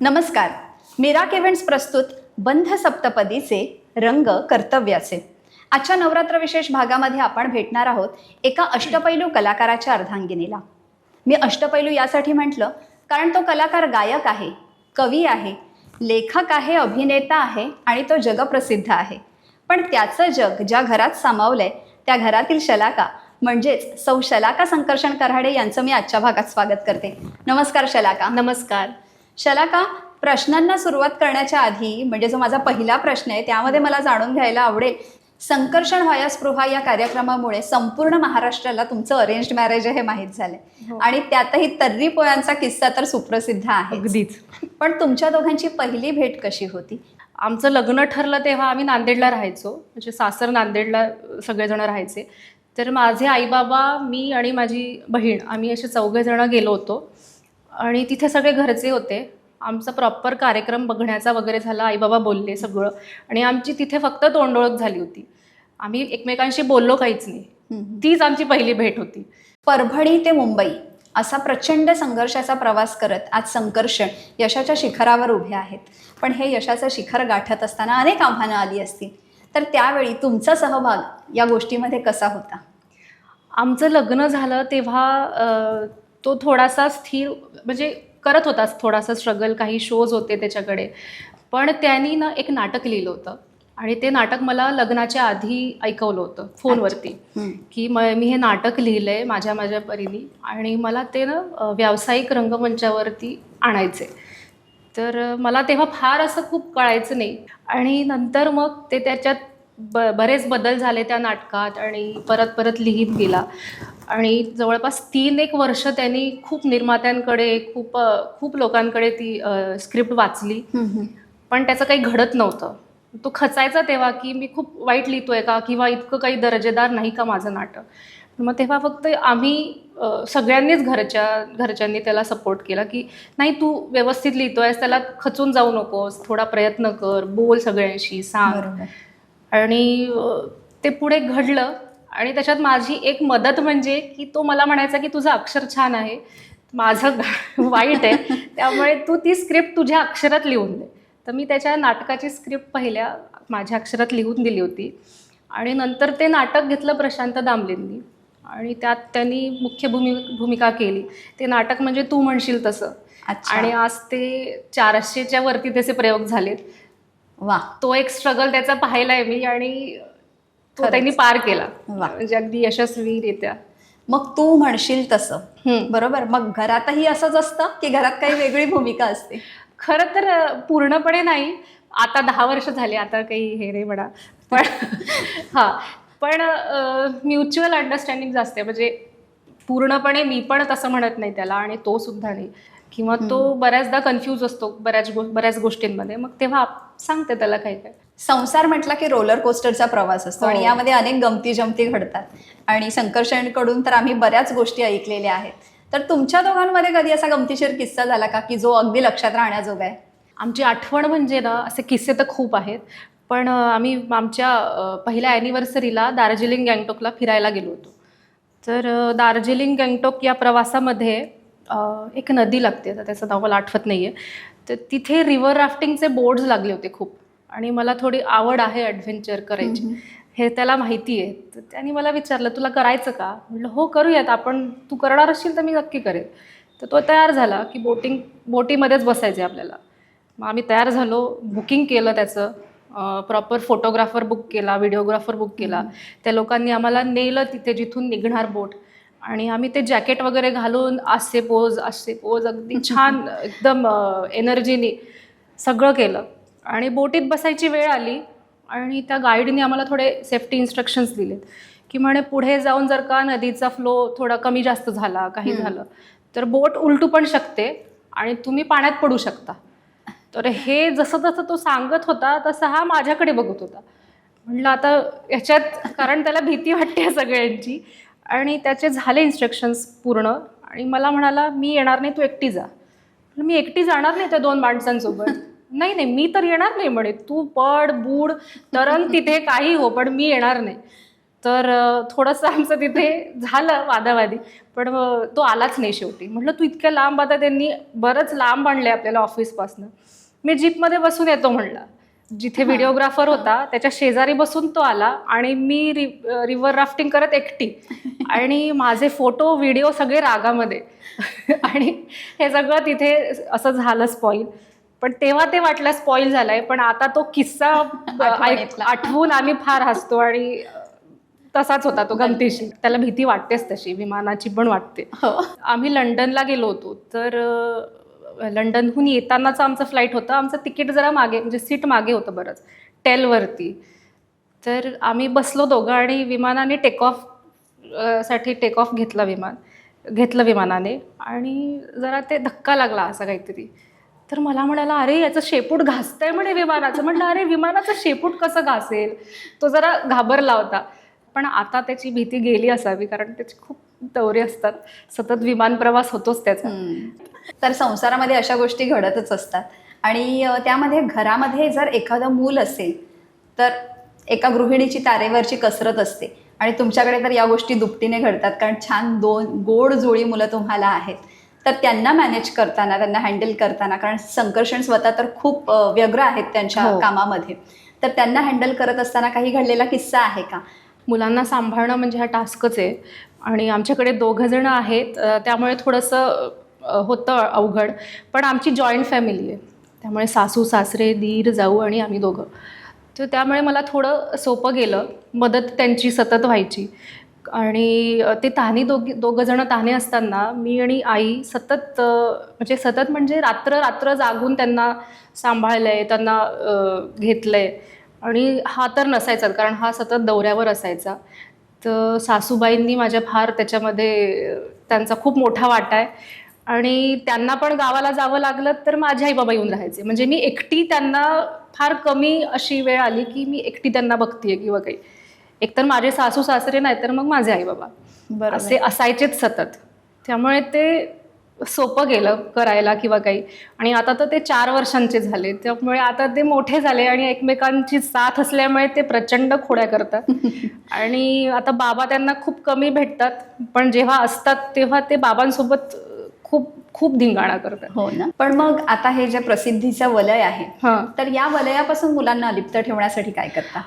नमस्कार. Mirach events प्रस्तुत बंध सप्तपदीचे रंग कर्तव्याचे. आजच्या नवरात्र विशेष भागामध्ये आपण भेटणार आहोत एका अष्टपैलू कलाकाराच्या अर्धांगिनीला. मी अष्टपैलू यासाठी म्हटलं कारण तो कलाकार गायक आहे कवी आहे लेखक आहे अभिनेता आहे आणि तो जगप्रसिद्ध आहे. पण त्याचं जग ज्या घरात सामावलंय त्या घरातील शलाका म्हणजेच सौ शलाका संकर्षण कराडे यांचं मी आजच्या भागात स्वागत करते. नमस्कार शलाका. नमस्कार. शलाका प्रश्नांना सुरुवात करण्याच्या आधी म्हणजे जो माझा पहिला प्रश्न आहे त्यामध्ये मला जाणून घ्यायला आवडेल. संकर्षण व्हायास्पृहा या कार्यक्रमामुळे संपूर्ण महाराष्ट्राला तुमचं अरेंज मॅरेज हे माहीत झालंय. हो. आणि त्यातही तर्री पोयांचा किस्सा तर सुप्रसिद्ध आहे. अगदीच. पण तुमच्या दोघांची पहिली भेट कशी होती? आमचं लग्न ठरलं तेव्हा आम्ही नांदेडला राहायचो. म्हणजे सासर नांदेडला सगळेजण राहायचे. तर माझे आईबाबा मी आणि माझी बहीण आम्ही असे चौघेजण गेलो होतो. आणि तिथे सगळे घरचे होते. आमचा प्रॉपर कार्यक्रम बघण्याचा वगैरे झाला आईबाबा बोलले सगळं. आणि आमची तिथे फक्त तोंडओळख झाली होती. आम्ही एकमेकांशी बोललो काहीच नाही. तीच आमची पहिली भेट होती. परभणी ते मुंबई असा प्रचंड संघर्षाचा प्रवास करत आज संकर्षण यशाच्या शिखरावर उभे आहेत. पण हे यशाचं शिखर गाठत असताना अनेक आव्हानं आली असतील. तर त्यावेळी तुमचा सहभाग या गोष्टीमध्ये कसा होता? आमचं लग्न झालं तेव्हा तो थोडासा स्थिर म्हणजे करत होता थोडासा स्ट्रगल काही शोज होते त्याच्याकडे. पण त्यांनी ना एक नाटक लिहिलं होतं. आणि ते नाटक मला लग्नाच्या आधी ऐकवलं होतं फोनवरती. की म मी हे नाटक लिहिलं आहे माझ्या माझ्या परीने. आणि मला ते ना व्यावसायिक रंगमंचावरती आणायचे. तर मला तेव्हा फार असं खूप कळायचं नाही. आणि नंतर मग ते त्याच्यात ब बरेच बदल झाले त्या नाटकात आणि परत परत लिहित गेला. आणि जवळपास तीन एक वर्ष त्यांनी खूप निर्मात्यांकडे खूप खूप लोकांकडे ती स्क्रिप्ट वाचली. पण त्याचं काही घडत नव्हतं. तो खचायचा तेव्हा की मी खूप वाईट लिहितोय का? किंवा इतकं काही दर्जेदार नाही का माझं नाटक? मग तेव्हा फक्त आम्ही सगळ्यांनीच घरच्या घरच्यांनी त्याला सपोर्ट केला की नाही तू व्यवस्थित लिहितोयस त्याला खचून जाऊ नकोस थोडा प्रयत्न कर बोल सगळ्यांशी सांग. आणि ते पुढे घडलं आणि त्याच्यात माझी एक मदत म्हणजे की तो मला म्हणायचा की तुझं अक्षर छान आहे माझं वाईट आहे त्यामुळे तू ती स्क्रिप्ट तुझ्या अक्षरात लिहून दे. तर मी त्याच्या नाटकाची स्क्रिप्ट पहिल्या माझ्या अक्षरात लिहून दिली होती. आणि नंतर ते नाटक घेतलं प्रशांत दामलेंनी. आणि त्यात त्यांनी मुख्य भूमि भूमिका केली. ते नाटक म्हणजे तू म्हणशील तसं. आणि आज ते चारशेच्या वरती त्याचे प्रयोग झालेत. वा. तो एक स्ट्रगल त्याचा पाहिलाय मी आणि तो. त्यांनी पार केला. म्हणजे अगदी यशस्वीरित्या. मग तू म्हणशील तसं. बरोबर? मग घरातही असंच असतं की घरात काही वेगळी भूमिका असते? खरं तर पूर्णपणे नाही. आता दहा वर्ष झाले. आता काही हे रे म्हणा. पण हा. पण म्युच्युअल अंडरस्टँडिंग असते म्हणजे पूर्णपणे मी पण तसं म्हणत नाही त्याला आणि तो सुद्धा नाही. किंवा तो बऱ्याचदा कन्फ्यूज असतो बऱ्याच गो बऱ्याच गोष्टींमध्ये. मग तेव्हा सांगते त्याला काही काय. संसार म्हटला की रोलर कोस्टरचा प्रवास असतो आणि हो. यामध्ये अनेक गमती जमती घडतात. आणि संकर्षणकडून तर आम्ही बऱ्याच गोष्टी ऐकलेल्या आहेत. तर तुमच्या दोघांमध्ये कधी असा गमतीशीर किस्सा झाला का की जो अगदी लक्षात राहण्याजोगा आहे? आमची आठवण म्हणजे ना असे किस्से तर खूप आहेत. पण आम्ही आमच्या पहिल्या ॲनिव्हर्सरीला दार्जिलिंग गँगटोकला फिरायला गेलो होतो. तर दार्जिलिंग गँगटोक या प्रवासामध्ये एक नदी लागते आता त्याचं नाव मला आठवत नाही आहे तर तिथे रिव्हर राफ्टिंगचे बोर्ड्स लागले होते खूप. आणि मला थोडी आवड आहे ॲडव्हेंचर करायची. हे त्याला माहिती आहे. तर त्याने मला विचारलं तुला करायचं का? म्हटलं हो करूयात. आपण तू करणार असशील तर मी नक्की करेन. तर तो तयार झाला की बोटिंग बोटीमध्येच बसायचे आपल्याला. मग आम्ही तयार झालो बुकिंग केलं त्याचं. प्रॉपर फोटोग्राफर बुक केला व्हिडिओग्राफर बुक केला. त्या लोकांनी आम्हाला नेलं तिथे जिथून निघणार बोट. आणि आम्ही ते जॅकेट वगैरे घालून आसे पोज आसे पोज अगदी छान एकदम एनर्जीनी सगळं केलं. आणि बोटीत बसायची वेळ आली आणि त्या गाईडने आम्हाला थोडे सेफ्टी इन्स्ट्रक्शन्स दिलेत. की म्हणे पुढे जाऊन जर का नदीचा फ्लो थोडा कमी जास्त झाला काही. झालं तर बोट उलटू पण शकते आणि तुम्ही पाण्यात पडू शकता. तर हे जसं जसं तो सांगत होता तसं हा माझ्याकडे बघत होता. म्हणलं आता याच्यात कारण त्याला भीती वाटते सगळ्यांची. आणि त्याचे झाले इन्स्ट्रक्शन्स पूर्ण. आणि मला म्हणाला मी येणार नाही तू एकटी जा. मी एकटी जाणार नाही त्या दोन माणसांसोबत. नाही नाही मी तर येणार नाही म्हणे. तू पड बूड तरण तिथे काही हो पण मी येणार नाही. तर थोडंसं आमचं तिथे झालं वादावादी. पण तो आलाच नाही शेवटी. म्हटलं तू इतक्या लांब आता त्यांनी बरंच लांब आणले आपल्याला ऑफिसपासनं मी जीपमध्ये बसून येतो म्हणलं. जिथे. व्हिडिओग्राफर होता त्याच्या शेजारी बसून तो आला आणि मी रि रिव्हर राफ्टिंग करत एकटी. आणि माझे फोटो व्हिडिओ सगळे रागामध्ये. आणि हे सगळं तिथे असं झालं स्पॉईल पण तेव्हा ते वाटलं स्पॉईल झालंय पण आता तो किस्सा आठवून आम्ही फार हसतो आणि तसाच होता तो गमतीशीर. त्याला भीती वाटतेच तशी विमानाची पण वाटते. हो. आम्ही लंडनला गेलो होतो तर लंडनहून येतानाचं आमचं फ्लाईट होतं. आमचं तिकीट जरा मागे म्हणजे सीट मागे होतं बरंच टेलवरती तर आम्ही बसलो दोघं आणि विमानाने टेक ऑफसाठी टेक ऑफ घेतला विमान घेतलं विमानाने. आणि जरा ते धक्का लागला असा काहीतरी. तर मला म्हणाला अरे याचं शेपूट घासतंय म्हणे विमानाचं. म्हटलं अरे विमानाचं शेपूट कसं घासेल? तो जरा घाबरला होता. पण आता त्याची भीती गेली असावी कारण त्याची खूप दौरे असतात. सतत विमान प्रवास होतोच त्याचा. तर संसारामध्ये अशा गोष्टी घडतच असतात. आणि त्यामध्ये घरामध्ये जर एखादं मूल असेल तर एका गृहिणीची तारेवरची कसरत असते. आणि तुमच्याकडे तर या गोष्टी दुपटीने घडतात कारण छान दोन गोड जोडी मुलं तुम्हाला आहेत. तर त्यांना मॅनेज करताना त्यांना हँडल करताना कारण संकर्षण स्वतः तर खूप व्यग्र आहेत त्यांच्या हो. कामामध्ये. तर त्यांना हँडल करत असताना काही घडलेला किस्सा आहे का? मुलांना सांभाळणं म्हणजे हा टास्कच आहे. आणि आमच्याकडे दोघं जणं आहेत त्यामुळे थोडंसं होतं अवघड पण आमची जॉईंट फॅमिली आहे. त्यामुळे सासू सासरे दीर जाऊ आणि आम्ही दोघं. तर त्यामुळे मला थोडं सोपं गेलं मदत त्यांची सतत व्हायची. आणि ते तान्ही दोघी दोघं जणं असताना मी आणि आई सतत म्हणजे सतत म्हणजे रात्र रात्र जागून त्यांना सांभाळलं आहे त्यांना घेतलं आहे आणि हा तर नसायचा कारण हा सतत दौऱ्यावर असायचा. तर सासूबाईंनी माझ्या फार त्याच्यामध्ये त्यांचा खूप मोठा वाटा आहे. आणि त्यांना पण गावाला जावं लागलं तर माझे आई बाबा येऊन राहायचे. म्हणजे मी एकटी त्यांना फार कमी अशी वेळ आली की मी एकटी त्यांना बघतीये किंवा काही. एकतर माझे सासू सासरे नाही तर मग माझे आई बाबा असे असायचेच सतत. त्यामुळे ते सोपं गेलं करायला किंवा काही. आणि आता तर ते चार वर्षांचे झाले. त्यामुळे आता ते मोठे झाले आणि एकमेकांची साथ असल्यामुळे ते प्रचंड खोड्या करतात. आणि आता बाबा त्यांना खूप कमी भेटतात. पण जेव्हा असतात तेव्हा ते बाबांसोबत खूप खूप धिंगाणा करतात. हो ना. पण मग आता हे जे प्रसिद्धीचं वलय आहे तर या वलयापासून मुलांना अलिप्त ठेवण्यासाठी काय करता?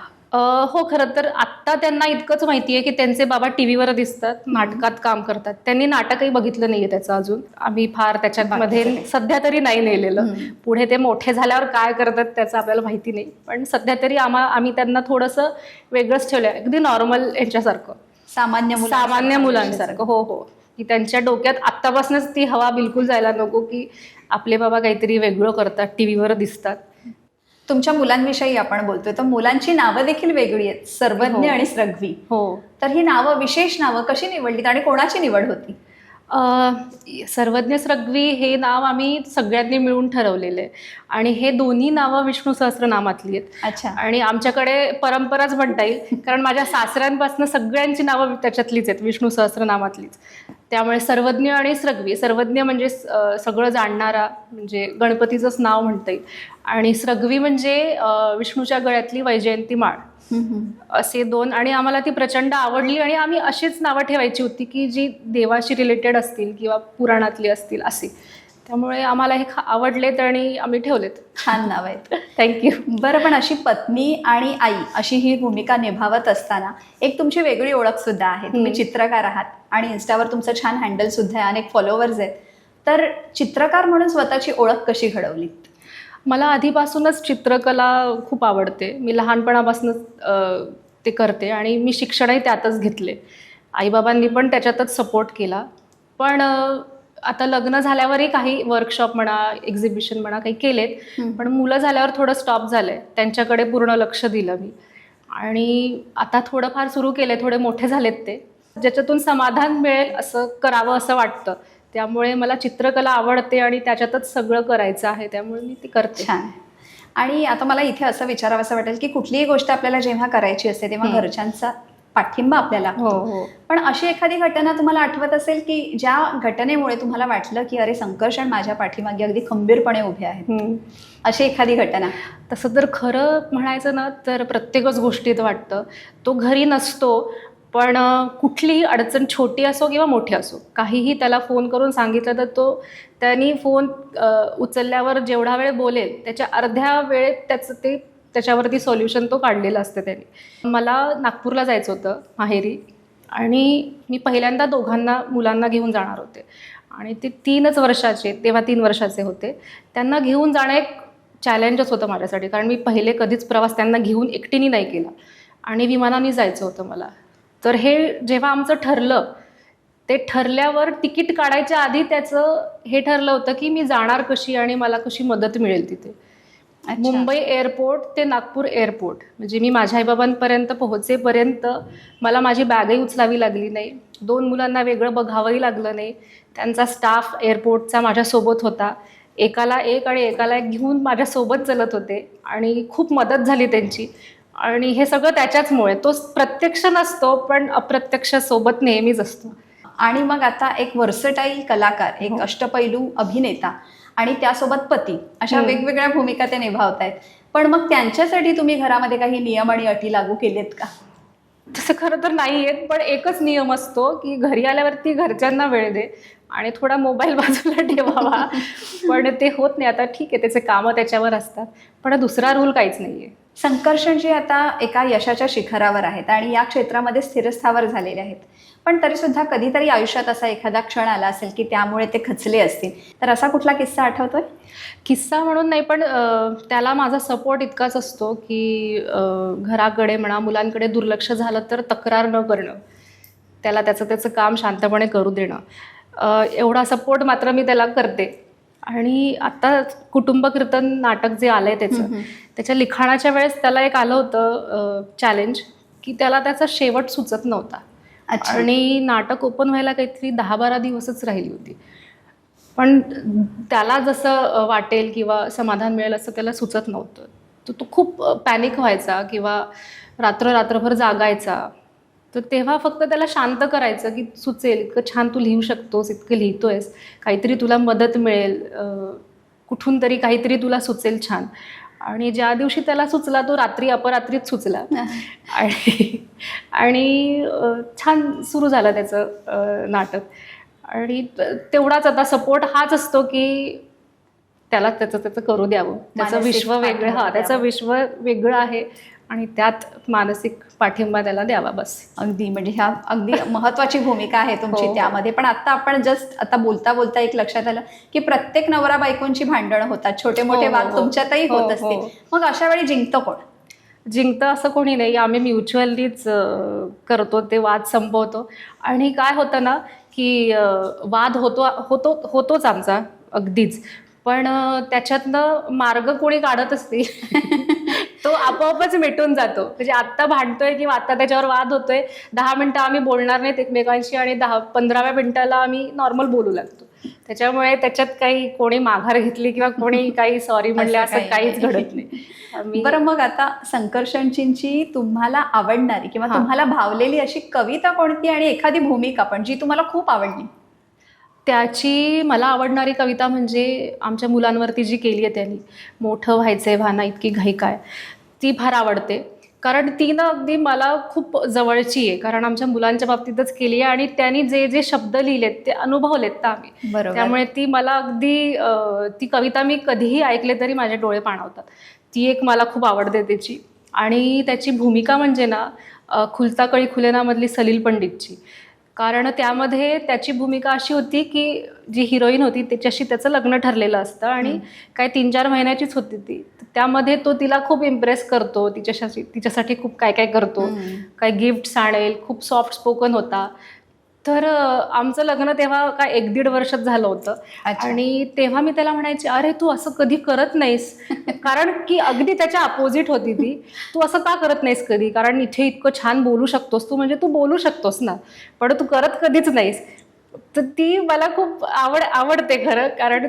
हो खरं तर आत्ता त्यांना इतकंच माहिती आहे की त्यांचे बाबा टी व्हीवर दिसतात नाटकात काम करतात. त्यांनी नाटकही बघितलं नाहीये त्याचं अजून. आम्ही फार त्याच्यामध्ये. सध्या तरी नाही नेलेलं. पुढे ते मोठे झाल्यावर काय करतात त्याचं आपल्याला माहिती नाही. पण सध्या तरी आम्हा आम्ही त्यांना थोडंसं वेगळंच ठेवलं अगदी नॉर्मल यांच्यासारखं. सामान्य सामान्य मुलांसारखं. हो हो. की त्यांच्या डोक्यात आत्तापासूनच ती हवा बिलकुल जायला नको की आपले बाबा काहीतरी वेगळं करतात टी व्हीवर दिसतात. तुमच्या मुलांविषयी आपण बोलतोय. तर मुलांची नावं देखील वेगळी आहेत. सर्वज्ञ हो. आणि स्रग्वी. हो. तर ही नावं विशेष नावं कशी निवडलीत आणि कोणाची निवड होती? सर्वज्ञ स्रग्वी हे नाव आम्ही सगळ्यांनी मिळून ठरवलेलं आहे. आणि हे दोन्ही नावं विष्णू सहस्रनामातली आहेत. अच्छा. आणि आमच्याकडे परंपराच म्हणता येईल. कारण माझ्या सासऱ्यांपासून सगळ्यांची नावं त्याच्यातलीच आहेत. विष्णू सहस्रनामातलीच त्यामुळे सर्वज्ञ आणि स्रग्वी सर्वज्ञ म्हणजे सगळं जाणणारा म्हणजे गणपतीचंच नाव म्हणता येईल. आणि स्रग्वी म्हणजे विष्णूच्या गळ्यातली वैजयंती माळ. असे दोन आणि आम्हाला ती प्रचंड आवडली आणि आम्ही अशीच नावं ठेवायची होती की जी देवाशी रिलेटेड असतील किंवा पुराणातली असतील अशी त्यामुळे आम्हाला हे खा- आवडलेत आणि आम्ही ठेवलेत. छान नाव आहेत. थँक्यू बरं पण अशी पत्नी आणि आई अशी ही भूमिका निभावत असताना एक तुमची वेगळी ओळख सुद्धा आहे. तुम्ही. चित्रकार आहात आणि इन्स्टावर तुमचं छान हँडल सुद्धा आहे. अनेक फॉलोअर्स आहेत. तर चित्रकार म्हणून स्वतःची ओळख कशी घडवलीत? मला आधीपासूनच चित्रकला खूप आवडते. मी लहानपणापासूनच ते करते आणि मी शिक्षणही त्यातच घेतले. आईबाबांनी पण त्याच्यातच सपोर्ट केला. पण आता लग्न झाल्यावरही काही वर्कशॉप म्हणा एक्झिबिशन म्हणा काही केलेत पण मुलं झाल्यावर थोडं स्टॉप झालं आहे त्यांच्याकडे पूर्ण लक्ष दिलं मी. आणि आता थोडंफार सुरू केलं थोडे मोठे झालेत ते. ज्याच्यातून समाधान मिळेल असं करावं असं वाटतं. त्यामुळे मला चित्रकला आवडते आणि त्याच्यातच सगळं करायचं आहे त्यामुळे मी ती करते. छान. आणि आता मला इथे असं विचारावं वाटेल की कुठलीही गोष्ट आपल्याला जेव्हा करायची असते तेव्हा. घरच्यांचा पाठिंबा आपल्याला. हो हो. पण अशी एखादी घटना तुम्हाला आठवत असेल की ज्या घटनेमुळे तुम्हाला वाटलं की अरे संकर्षण माझ्या पाठीमागे अगदी खंबीरपणे उभे आहेत. अशी एखादी घटना? तसं तर खरं म्हणायचं ना तर प्रत्येकच गोष्टीत वाटतं. तो घरी नसतो पण कुठलीही अडचण छोटी असो किंवा मोठी असो काहीही त्याला फोन करून सांगितलं तर तो त्यांनी फोन उचलल्यावर जेवढा वेळ बोलेल त्याच्या अर्ध्या वेळेत त्याचं ते त्याच्यावरती सोल्युशन तो काढलेला असतं त्यांनी. मला नागपूरला जायचं होतं माहेरी. आणि मी पहिल्यांदा दोघांना मुलांना घेऊन जाणार होते. आणि ते तीनच वर्षाचे तेव्हा तीन वर्षाचे होते. त्यांना घेऊन जाणं एक चॅलेंजच होतं माझ्यासाठी. कारण मी पहिले कधीच प्रवास त्यांना घेऊन एकटीने नाही केला. आणि विमानाने जायचं होतं मला. तर हे जेव्हा आमचं ठरलं ते ठरल्यावर तिकीट काढायच्या आधी त्याचं हे ठरलं होतं की मी जाणार कशी आणि मला कशी मदत मिळेल तिथे. मुंबई एअरपोर्ट ते नागपूर एअरपोर्ट. म्हणजे मी माझ्या आईबाबांपर्यंत पोहोचेपर्यंत मला माझी बॅगही उचलावी लागली नाही. दोन मुलांना वेगळं बघावंही लागलं नाही. त्यांचा स्टाफ एअरपोर्टचा माझ्यासोबत होता. एकाला एक आणि एकाला एक घेऊन माझ्यासोबत चलत होते. आणि खूप मदत झाली त्यांची. आणि हे सगळं त्याच्याचमुळे. तो प्रत्यक्ष नसतो पण अप्रत्यक्ष सोबत नेहमीच असतो. आणि मग आता एक वर्सटाईल कलाकार एक हो. अष्टपैलू अभिनेता. आणि त्यासोबत पती अशा. वेगवेगळ्या भूमिका ते निभावत आहेत पण मग त्यांच्यासाठी तुम्ही घरामध्ये काही नियम आणि अटी लागू केलेत का? तसं खरं तर नाही आहेत पण एकच नियम असतो की घरी आल्यावरती घरच्यांना वेळ दे आणि थोडा मोबाईल बाजूला ठेवावा. पण ते होत नाही. आता ठीक आहे त्याचे कामं त्याच्यावर असतात. पण दुसरा रूल काहीच नाही आहे संकर्षणजी आता एका यशाच्या शिखरावर आहेत आणि या क्षेत्रामध्ये स्थिरस्थावर झालेले आहेत. पण तरी सुद्धा कधीतरी आयुष्यात असा एखादा क्षण आला असेल की त्यामुळे ते खचले असतील. तर असा कुठला किस्सा आठवतोय? किस्सा म्हणून नाही पण त्याला माझा सपोर्ट इतकाच असतो की घराकडे म्हणा मुलांकडे दुर्लक्ष झालं तर तक्रार न करणं. त्याला त्याचं त्याचं काम शांतपणे करू देणं. एवढा सपोर्ट मात्र मी त्याला करते. आणि आता कुटुंब कीर्तन नाटक जे आलं आहे त्याचं. त्याच्या लिखाणाच्या वेळेस त्याला एक आलं होतं चॅलेंज की त्याला त्याचा शेवट सुचत नव्हता. आणि नाटक ओपन व्हायला काहीतरी दहा बारा दिवसच राहिली होती. पण त्याला जसं वाटेल किंवा समाधान मिळेल असं त्याला सुचत नव्हतं. तर तो खूप पॅनिक व्हायचा किंवा रात्र रात्रभर जागायचा. तर तेव्हा फक्त त्याला शांत करायचं की सुचेल इतकं छान तू लिहू शकतोस इतकं लिहितोयस काहीतरी तुला मदत मिळेल कुठून तरी काहीतरी तुला सुचेल छान. आणि ज्या दिवशी त्याला सुचला तो रात्री अपरात्रीच सुचला. आणि आणि छान सुरू झालं त्याचं नाटक. आणि तेवढाच आता सपोर्ट हाच असतो की त्याला त्याचं त्याचं करू द्यावं. त्याचं विश्व वेगळं हा त्याचं. विश्व वेगळं आहे. आणि त्यात मानसिक पाठिंबा त्याला द्यावा बस. अगदी म्हणजे ह्या अगदी महत्वाची भूमिका आहे तुमची हो. त्यामध्ये. पण आता आपण जस्ट आता बोलता बोलता एक लक्षात आलं की प्रत्येक नवरा बायकोंची भांडणं होतात. छोटे मोठे हो, वाद हो. तुमच्यातही हो, होत असतील. हो. मग अशा वेळी जिंकतं कोण? जिंकतं असं कोणी नाही. आम्ही म्युच्युअलीच करतो ते वाद संपवतो. आणि काय होतं ना की वाद होतो होतो होतोच आमचा अगदीच. पण त्याच्यातनं मार्ग कोणी काढतच नाही तो आपोआपच मिटून जातो म्हणजे आत्ता भांडतोय किंवा आत्ता त्याच्यावर वाद होतोय दहा मिनटं आम्ही बोलणार नाहीत एकमेकांशी आणि दहा पंधराव्या मिनिटाला आम्ही नॉर्मल बोलू लागतो त्याच्यामुळे त्याच्यात काही कोणी माघार घेतली किंवा कोणी काही सॉरी म्हणले असं असं काही काहीच. घडत नाही बरं मग आता संकर्षणची तुम्हाला आवडणारी किंवा. तुम्हाला भावलेली अशी कविता कोणती आणि एखादी भूमिका पण जी तुम्हाला खूप आवडली त्याची मला आवडणारी कविता म्हणजे आमच्या मुलांवरती जी केली आहे त्यांनी मोठं व्हायचंय व्हाना इतकी घाई काय? ती फार आवडते. कारण ती ना अगदी मला खूप जवळची आहे. कारण आमच्या मुलांच्या बाबतीतच केली आहे आणि त्यांनी जे जे शब्द लिहिलेत ते अनुभवलेत तर आम्ही. बरोबर. त्यामुळे ती मला अगदी ती कविता मी कधीही ऐकले तरी माझे डोळे पाणावतात. ती एक मला खूप आवडते त्याची. आणि त्याची भूमिका म्हणजे ना खुलता कळी खुलेनामधली सलील पंडितची. कारण त्यामध्ये त्याची भूमिका अशी होती की जी हिरोईन होती त्याच्याशी त्याचं लग्न ठरलेलं असतं आणि. काय तीन चार महिन्याचीच होती ती त्यामध्ये तो तिला खूप इम्प्रेस करतो तिच्याशी तिच्यासाठी खूप काय काय करतो. काय गिफ्ट्स आणेल खूप सॉफ्ट स्पोकन होता तर आमचं लग्न तेव्हा काय एक दीड वर्षात झालं होतं. आणि तेव्हा मी त्याला म्हणायचे अरे तू असं कधी करत नाहीस. कारण की अगदी त्याच्या अपोजिट होती ती. तू असं का करत नाहीस कधी? कारण इथे इतकं छान बोलू शकतोस तू. म्हणजे तू बोलू शकतोस ना. पण तू करत कधीच नाहीस. तर ती मला खूप आवड आवडते खरं. कारण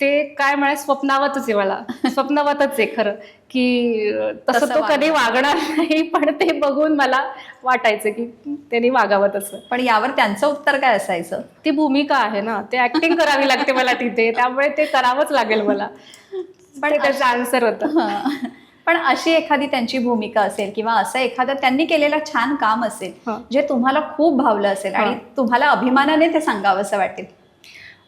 ते काय म्हणाय स्वप्नावतच आहे मला स्वप्नावतच आहे खरं की तसं तो कधी वागणार. नाही पण ते बघून मला वाटायचं की त्यांनी वागावं तसं पण यावर त्यांचं उत्तर काय असायचं ती भूमिका आहे ना ते ऍक्टिंग करावी लागते मला तिथे त्यामुळे ते करावंच लागेल मला पण त्याचं आन्सर होतं. पण अशी एखादी त्यांची भूमिका असेल किंवा असं एखादं त्यांनी केलेलं छान काम असेल. जे तुम्हाला खूप भावलं असेल आणि. तुम्हाला अभिमानाने ते सांगावंसं वाटेल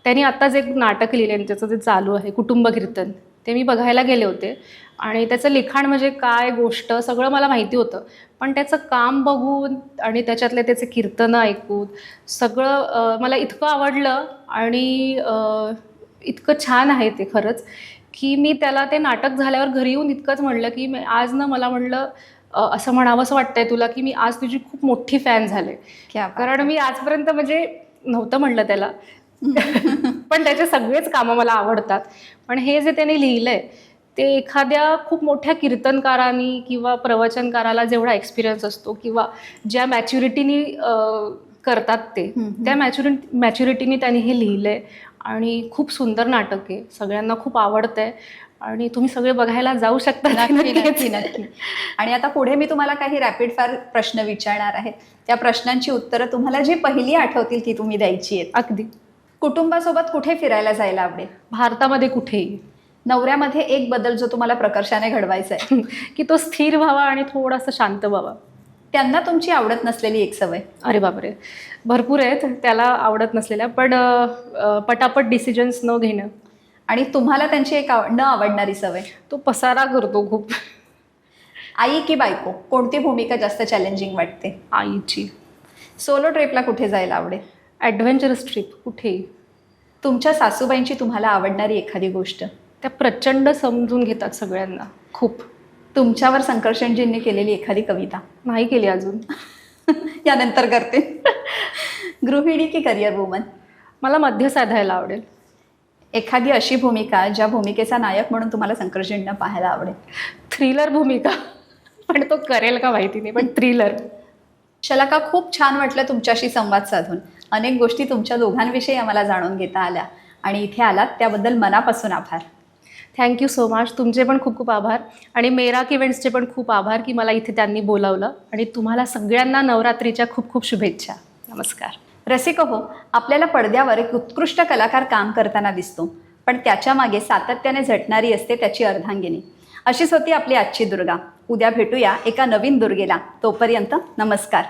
त्यांनी आत्ताच एक नाटक लिहिले आणि त्याचं जे चालू आहे कुटुंब कीर्तन ते मी बघायला गेले होते. आणि त्याचं लिखाण म्हणजे काय गोष्ट सगळं मला माहिती होतं. पण त्याचं काम बघून आणि त्याच्यातले त्याचे कीर्तनं ऐकून सगळं मला इतकं आवडलं आणि इतकं छान आहे ते खरंच की मी त्याला ते नाटक झाल्यावर घरी येऊन इतकंच म्हणलं की आज ना मला म्हणलं असं म्हणावंसं वाटतंय तुला की मी आज तुझी खूप मोठी फॅन झाले. कारण मी आजपर्यंत म्हणजे नव्हतं म्हणलं त्याला. पण त्याचे सगळेच कामं मला आवडतात. पण हे जे त्याने लिहिलंय ते एखाद्या खूप मोठ्या कीर्तनकारानी किंवा प्रवचनकाराला जेवढा एक्सपिरियन्स असतो किंवा ज्या मॅच्युरिटीनी करतात ते. त्या मॅच्युरिटी मॅच्युरिटीनी त्यांनी हे लिहिलंय आणि खूप सुंदर नाटक आहे. सगळ्यांना खूप आवडतंय आणि तुम्ही सगळे बघायला जाऊ शकता नक्की. नक्की नक्की. आणि आता पुढे मी तुम्हाला काही रॅपिड फायर प्रश्न विचारणार आहे. त्या प्रश्नांची उत्तरं तुम्हाला जी पहिली आठवतील ती तुम्ही द्यायची आहेत. अगदी. कुटुंबासोबत कुठे फिरायला जायला आवडेल? भारतामध्ये कुठेही नवऱ्यामध्ये एक बदल जो तुम्हाला प्रकर्षाने घडवायचा आहे की तो स्थिर व्हावा आणि थोडासा शांत व्हावा. त्यांना तुमची आवडत नसलेली एक सवय? अरे बापरे. भरपूर आहेत त्याला आवडत नसलेल्या पण अ, पटापट डिसिजन्स न घेणं. आणि तुम्हाला त्यांची एक आव- न आवडणारी सवय? तो पसारा करतो खूप. आई की बायको कोणती भूमिका जास्त चॅलेंजिंग वाटते? आईची. सोलो ट्रिपला कुठे जायला आवडेल? ॲडव्हेंचरस ट्रिप कुठेही तुमच्या सासूबाईंची तुम्हाला आवडणारी एखादी गोष्ट. त्या प्रचंड समजून घेतात सगळ्यांना. खूप. तुमच्यावर संकर्षणजींनी केलेली एखादी कविता. नाही केली अजून. यानंतर करते. गृहिणी की करिअर वुमन मला मध्य साधायला आवडेल. एखादी अशी भूमिका ज्या भूमिकेचा नायक म्हणून तुम्हाला संकर्षणनं पाहायला आवडेल. थ्रिलर भूमिका. पण तो करेल का माहिती नाही पण थ्रिलर शलाका खूप छान वाटलं तुमच्याशी संवाद साधून. अनेक गोष्टी तुमच्या दोघांविषयी आम्हाला जाणून घेता आल्या. आणि इथे आलात त्याबद्दल मनापासून आभार. थँक्यू सो मच तुमचे पण खूप खूप आभार. आणि मेराक इव्हेंट्सचे पण खूप आभार की मला इथे त्यांनी बोलावलं. आणि तुम्हाला सगळ्यांना नवरात्रीच्या खूप खूप शुभेच्छा. नमस्कार. रसिक हो आपल्याला पडद्यावर एक उत्कृष्ट कलाकार काम करताना दिसतो. पण त्याच्यामागे सातत्याने झटणारी असते त्याची अर्धांगिनी. अशीच होती आपली आजची दुर्गा. उद्या भेटूया एका नवीन दुर्गेला. तोपर्यंत नमस्कार.